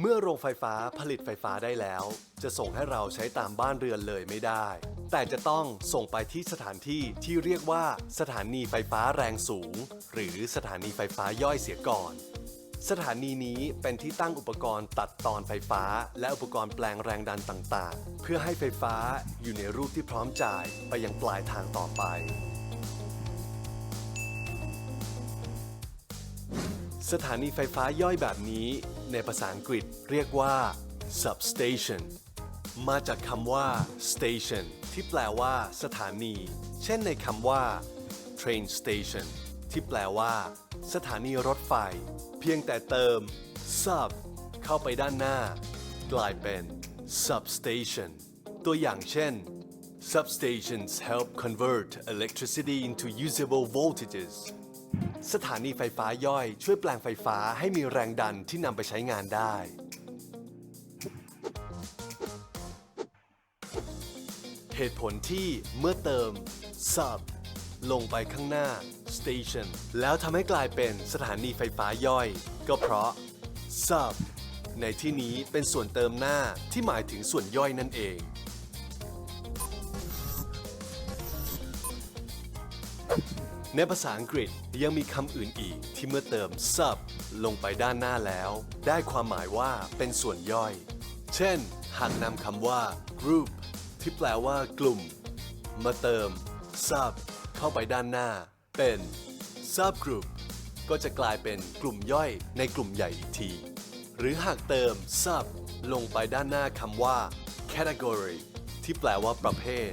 เมื่อโรงไฟฟ้าผลิตไฟฟ้าได้แล้ว จะส่งให้เราใช้ตามบ้านเรือนเลยไม่ได้ แต่จะต้องส่งไปที่สถานที่ที่เรียกว่าสถานีไฟฟ้าแรงสูง หรือสถานีไฟฟ้าย่อยเสียก่อน สถานีนี้เป็นที่ตั้งอุปกรณ์ตัดตอนไฟฟ้า และอุปกรณ์แปลงแรงดันต่างๆ เพื่อให้ไฟฟ้าอยู่ในรูปที่พร้อมจ่ายไปยังปลายทางต่อไป สถานีไฟฟ้าย่อยแบบนี้ ในภาษาอังกฤษเรียกว่า substation มาจากคำว่า station ที่แปลว่าสถานี เช่นในคำว่า train station ที่แปลว่า สถานีรถไฟ เพียงแต่เติม sub เข้าไปด้านหน้า กลายเป็น substation ตัวอย่างเช่น substations help convert electricity into usable voltages สถานีไฟฟ้าย่อยช่วยแปลงไฟฟ้าให้มีแรงดันที่นำไปใช้งานได้ เหตุผลที่เมื่อเติม sub ลงไปข้างหน้า station แล้วทำให้กลายเป็นสถานีไฟฟ้าย่อย ก็เพราะ sub ในที่นี้เป็นส่วนเติมหน้าที่หมายถึงส่วนย่อยนั่นเอง ในภาษาอังกฤษยังมีคำอื่นอีกที่เมื่อเติม sub ลงไปด้านหน้าแล้ว ได้ความหมายว่าเป็นส่วนย่อย เช่น หากนำคำว่า group ที่แปลว่ากลุ่ม มาเติม sub เข้าไปด้านหน้า เป็น subgroup ก็จะกลายเป็นกลุ่มย่อยในกลุ่มใหญ่อีกที หรือหากเติม sub ลงไปด้านหน้าคำว่า category ที่แปลว่าประเภท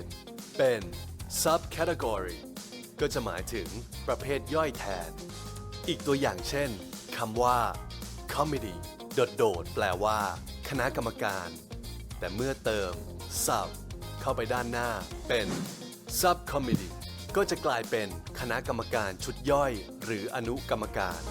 เป็น subcategory ก็จะหมายถึงประเภทย่อยแทน อีกตัวอย่างเช่นคำว่า comedy โดดโดดๆแปลว่า คณะกรรมการ แต่เมื่อเติม sub เข้าไปด้านหน้าเป็น sub comedy ก็จะกลายเป็นคณะกรรมการชุดย่อย หรืออนุกรรมการ